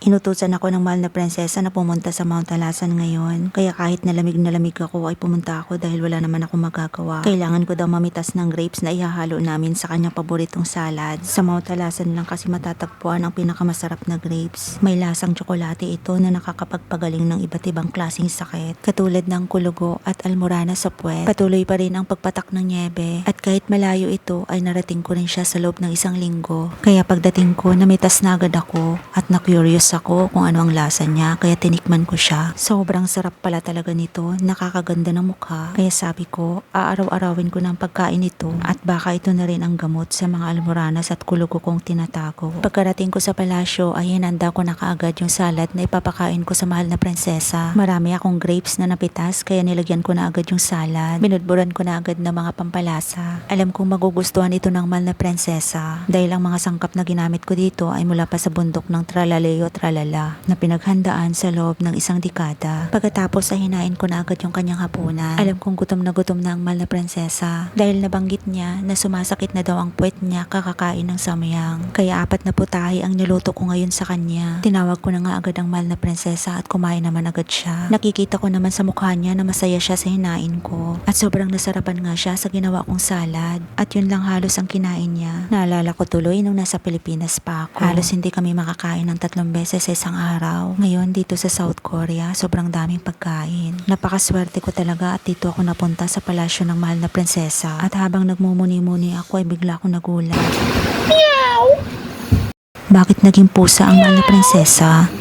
Inutusan ako ng mahal na prinsesa na pumunta sa Mount Alasan ngayon. Kaya kahit nalamig na lamig ako ay pumunta ako dahil wala naman ako magagawa. Kailangan ko daw mamitas ng grapes na ihahalo namin sa kanyang paboritong salad. Sa Mount Alasan lang kasi matatagpuan ang pinakamasarap na grapes. May lasang tsokolate ito na nakakapagpagaling ng iba't ibang klaseng sakit. Katulad ng kulugo at almorana sa puwet. Patuloy pa rin ang pagpatak ng niebe. At kahit malayo ito ay narating ko rin siya sa loob ng isang linggo. Kaya pagdating ko, namitas na agad ako at na-curious ako kung ano ang lasa niya kaya tinikman ko siya. Sobrang sarap pala talaga nito, nakakaganda ng mukha. Kaya sabi ko, aaraw-arawin ko ng pagkain ito at baka ito na rin ang gamot sa mga almoranas at kulugo kong tinatago. Pagkarating ko sa palasyo ay hinanda ko na kaagad yung salad na ipapakain ko sa mahal na prinsesa. Marami akong grapes na napitas kaya nilagyan ko na agad yung salad. Binudburan ko na agad ng mga pampalasa. Alam kong magugustuhan ito ng mahal na prinsesa dahil ang mga sangkap na ginamit ko dito ay mula pa sa bundok ng Tralaleo Tralala na pinaghandaan sa loob ng isang dekada. Pagkatapos ay hinain ko na agad yung kanyang hapunan. Alam kong gutom na gutom na ang mahal na prinsesa dahil nabanggit niya na sumasakit na daw ang puwet niya kakakain ng samyang. Kaya apat na putahe ang niluto ko ngayon sa kanya. Tinawag ko na nga agad ang mahal na prinsesa at kumain naman agad siya. Nakikita ko naman sa mukha niya na masaya siya sa hinain ko. At sobrang nasarapan nga siya sa ginawa kong salad. At yun lang halos ang kinain niya. Naalala ko tuloy nung nasa Pilipinas pa ako. Halos hindi kami makakain ng tatlong beses sa isang araw. Ngayon dito sa South Korea, sobrang daming pagkain. Napakaswerte ko talaga at dito ako napunta sa palasyo ng mahal na prinsesa. At habang nagmumuni-muni ako ay bigla akong nagulat. Bakit naging pusa ang mahal na prinsesa?